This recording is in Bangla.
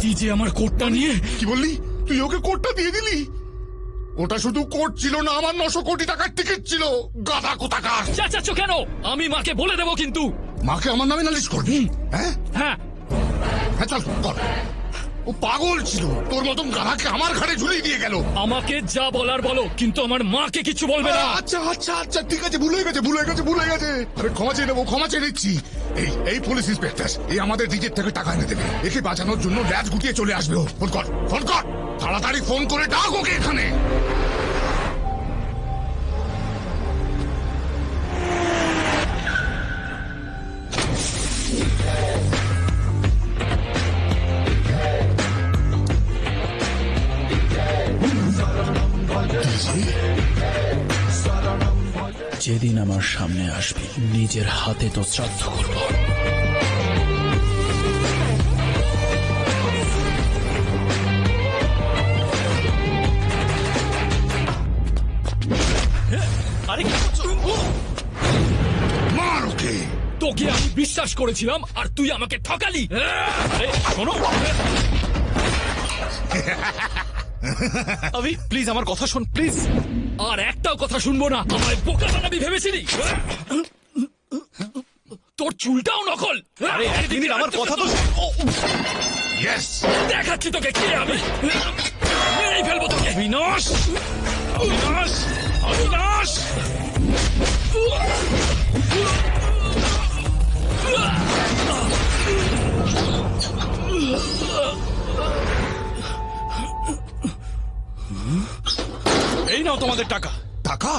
তুই যে আমার কোটটা নিয়ে। কি বললি? তুই ওকে কোটটা দিয়ে দিলি? ওটা শুধু কোট ছিল না আমার নশো কোটি টাকার টিকিট ছিল। গাধা কোথাকার। চেঁচাচ্ছ কেন? আমি মাকে বলে দেবো কিন্তু। মাকে আমার নামে নালিশ করবি? হ্যাঁ? হ্যাঁ। হ্যাঁ চল কর। ও পাগল ছিল। তোর মতন গাধাকে আমার ঘাড়ে ঝুলিয়ে দিয়ে গেল। আমাকে যা বলার বলো কিন্তু আমার মাকে কিছু বলবে না। আচ্ছা আচ্ছা আচ্ছা ঠিক আছে ভুলে গেছে ভুলে গেছে ভুলে গেছে। আরে ক্ষমা চেয়ে নেব ক্ষমা চেয়ে নিচ্ছি। এই এই পুলিশ ইন্সপেক্টর এই আমাদের নিজের থেকে টাকা এনে দেবে। একে বাঁচানোর জন্য ল্যাজ গুটিয়ে চলে আসবে। ফোন কর ফোন কর। তাড়াতাড়ি ফোন করে ডাক ওকে এখানে। যেদিন আমার সামনে আসবি নিজের হাতে তো শ্রাদ্ধ করব। তোকে আমি বিশ্বাস করেছিলাম আর তুই আমাকে ঠকালি। শোনো। আবি প্লিজ আমার কথা শোন প্লিজ আর একটাও কথা শুনব না আমায় বোকা বানাবি ভেবেছিলি? তোর চুলটাও নকল। আরে এক আমার কথা তো ইয়েস দেখাচ্ছি তোকে কে আমি। মেরেই ফেলব তোকে। বিনাশ! অবিনাশ তোমাদের টাকা। টাকা?